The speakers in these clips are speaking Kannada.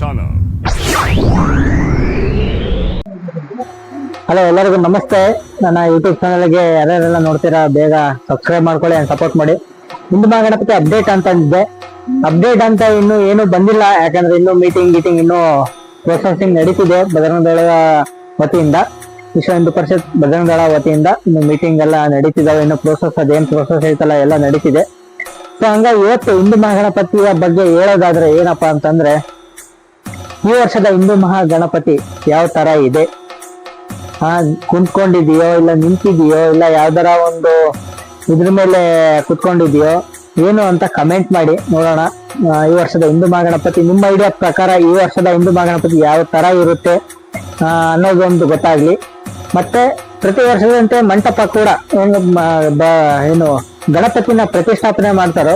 ಚಾನಲ್ ಹಲೋ ಎಲ್ಲರಿಗೂ ನಮಸ್ತೆ. ನನ್ನ ಯೂಟ್ಯೂಬ್ ಚಾನಲ್ಗೆ ಯಾರ್ಯಾರೆಲ್ಲ ನೋಡ್ತೀರಾ, ಬೇಗ ಸಬ್ಸ್ಕ್ರೈಬ್ ಮಾಡ್ಕೊಳ್ಳಿ ಆ್ಯಂಡ್ ಸಪೋರ್ಟ್ ಮಾಡಿ. ಹಿಂದೂ ಮಹಾಗಣಪತಿ ಅಪ್ಡೇಟ್ ಅಂತ ಅಂದಿದ್ದೆ. ಅಪ್ಡೇಟ್ ಅಂತ ಇನ್ನೂ ಏನು ಬಂದಿಲ್ಲ, ಯಾಕಂದ್ರೆ ಇನ್ನೂ ಮೀಟಿಂಗ್ ಗೀಟಿಂಗ್ ಇನ್ನೂ ಪ್ರೊಸೆಸಿಂಗ್ ನಡೀತಿದೆ ಬಜರಂಗದಳ ವತಿಯಿಂದ. ವಿಶ್ವ ಹಿಂದೂ ಪರಿಷತ್ ಬಜರಂಗದಳ ವತಿಯಿಂದ ಇನ್ನು ಮೀಟಿಂಗ್ ಎಲ್ಲ ನಡೀತಿದ್ದಾವೆ ಇನ್ನು ಪ್ರೊಸೆಸ್ ಅದೇನು ಪ್ರೊಸೆಸ್ ಐತಲ್ಲ, ಎಲ್ಲ ನಡೀತಿದೆ. ಸೊ ಹಂಗಾಗಿ ಇವತ್ತು ಹಿಂದೂ ಮಹಾಗಣಪತಿಯ ಬಗ್ಗೆ ಹೇಳೋದಾದ್ರೆ ಏನಪ್ಪಾ ಅಂತಂದ್ರೆ ಈ ವರ್ಷದ ಹಿಂದೂ ಮಹಾಗಣಪತಿ ಯಾವ ತರ ಇದೆ? ಆ ಕುಂತ್ಕೊಂಡಿದೆಯೋ ಇಲ್ಲ ನಿಂತಿದೆಯೋ ಇಲ್ಲ ಯಾವ್ದಾರ ಒಂದು ಇದ್ರ ಮೇಲೆ ಕುತ್ಕೊಂಡಿದೆಯೋ ಏನು ಅಂತ ಕಮೆಂಟ್ ಮಾಡಿ ನೋಡೋಣ. ಈ ವರ್ಷದ ಹಿಂದೂ ಮಹಾಗಣಪತಿ, ನಿಮ್ಮ ಐಡಿಯಾ ಪ್ರಕಾರ ಈ ವರ್ಷದ ಹಿಂದೂ ಮಹಾಗಣಪತಿ ಯಾವ ತರ ಇರುತ್ತೆ ಅನ್ನೋದೊಂದು ಗೊತ್ತಾಗ್ಲಿ. ಮತ್ತೆ ಪ್ರತಿ ವರ್ಷದಂತೆ ಮಂಟಪ ಕೂಡ ಏನು ಏನು ಗಣಪತಿನ ಪ್ರತಿಷ್ಠಾಪನೆ ಮಾಡ್ತಾರೋ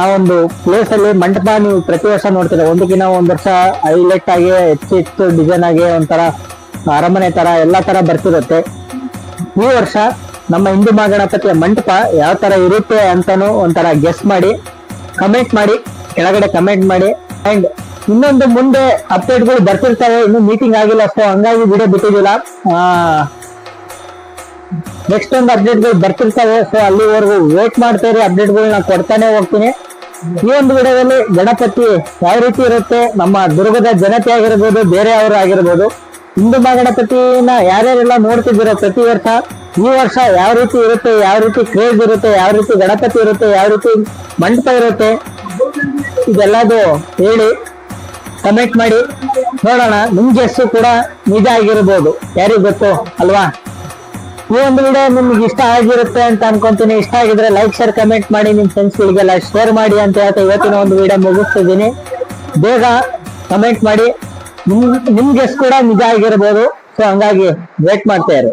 ಆ ಒಂದು ಪ್ಲೇಸ್ ಅಲ್ಲಿ ಮಂಟಪ ನೀವು ಪ್ರತಿ ವರ್ಷ ನೋಡ್ತೀರಾ? ಒಂದಕ್ಕಿಂತ ಒಂದ್ ವರ್ಷ ಹೈಲೈಟ್ ಆಗಿ ಹೆಚ್ಚು ಹೆಚ್ಚು ಡಿಸೈನ್ ಆಗಿ ಒಂಥರ ಅರಮನೆ ತರ, ಎಲ್ಲಾ ತರ ಬರ್ತಿರುತ್ತೆ. ಈ ವರ್ಷ ನಮ್ಮ ಹಿಂದೂ ಮಹಾಗಣಪತಿಯ ಮಂಟಪ ಯಾವ ತರ ಇರುತ್ತೆ ಅಂತಾನು ಒಂಥರ ಗೆಸ್ ಮಾಡಿ ಕಮೆಂಟ್ ಮಾಡಿ, ಕೆಳಗಡೆ ಕಮೆಂಟ್ ಮಾಡಿ. ಅಂಡ್ ಇನ್ನೊಂದು ಮುಂದೆ ಅಪ್ಡೇಟ್ಗಳು ಬರ್ತಿರ್ತವೆ, ಇನ್ನು ಮೀಟಿಂಗ್ ಆಗಿಲ್ಲ ಸೊ ಹಂಗಾಗಿ ವಿಡಿಯೋ ಬಿಟ್ಟಿದ್ದಿಲ್ಲ. ಆ ನೆಕ್ಸ್ಟ್ ಒಂದು ಅಪ್ಡೇಟ್ಗಳು ಬರ್ತಿರ್ತಾವೆ. ಸೊ ಅಲ್ಲಿವರೆಗೂ ವೇಟ್ ಮಾಡ್ತಾರೆ ಅಪ್ಡೇಟ್ಗಳು ನಾನು ಕೊಡ್ತಾನೆ ಹೋಗ್ತೀನಿ. ಈ ಒಂದು ವಿಡಿಯೋದಲ್ಲಿ ಗಣಪತಿ ಯಾವ ರೀತಿ ಇರುತ್ತೆ, ನಮ್ಮ ದುರ್ಗದ ಜನತೆ ಆಗಿರ್ಬೋದು, ಬೇರೆಯವರು ಆಗಿರ್ಬೋದು, ಹಿಂದೂ ಮಹಾಗಣಪತಿನ ಯಾರ್ಯಾರೆಲ್ಲ ನೋಡ್ತಿದ್ದೀರೋ ಪ್ರತಿ ವರ್ಷ, ಈ ವರ್ಷ ಯಾವ ರೀತಿ ಇರುತ್ತೆ, ಯಾವ ರೀತಿ ಕ್ರೇಜ್ ಇರುತ್ತೆ, ಯಾವ ರೀತಿ ಗಣಪತಿ ಇರುತ್ತೆ, ಯಾವ ರೀತಿ ಮಂಟಪ ಇರುತ್ತೆ, ಇದೆಲ್ಲದು ಹೇಳಿ ಕಮೆಂಟ್ ಮಾಡಿ. ನೋಡೋಣ. ನಿಮ್ ಗೆಸ್ಸು ಕೂಡ ನಿಜ ಆಗಿರ್ಬೋದು. ಯಾರಿಗೆ ಗೊತ್ತು? ಅಲ್ವಾ? ಈ ಒಂದು ವಿಡಿಯೋ ನಿಮ್ಗೆ ಇಷ್ಟ ಆಗಿರುತ್ತೆ ಅಂತ ಅನ್ಕೊಂತೀನಿ. ಇಷ್ಟ ಆಗಿದ್ರೆ ಲೈಕ್ ಶೇರ್ ಕಮೆಂಟ್ ಮಾಡಿ. ನಿಮ್ ಫ್ರೆಂಡ್ಸ್ ಗಳಿಗೆಲ್ಲ ಶೇರ್ ಮಾಡಿ ಅಂತ ಹೇಳ್ತಾ ಇವತ್ತಿನ ಒಂದು ವಿಡಿಯೋ ಮುಗಿಸ್ತಿದ್ದೀನಿ. ಬೇಗ ಕಮೆಂಟ್ ಮಾಡಿ. ನಿಮ್ ನಿಮ್ ಗೆಸ್ ಕೂಡ ನಿಜ ಆಗಿರ್ಬೋದು. ಸೊ ಹಂಗಾಗಿ ವೇಟ್ ಮಾಡ್ತಾ ಇರಿ.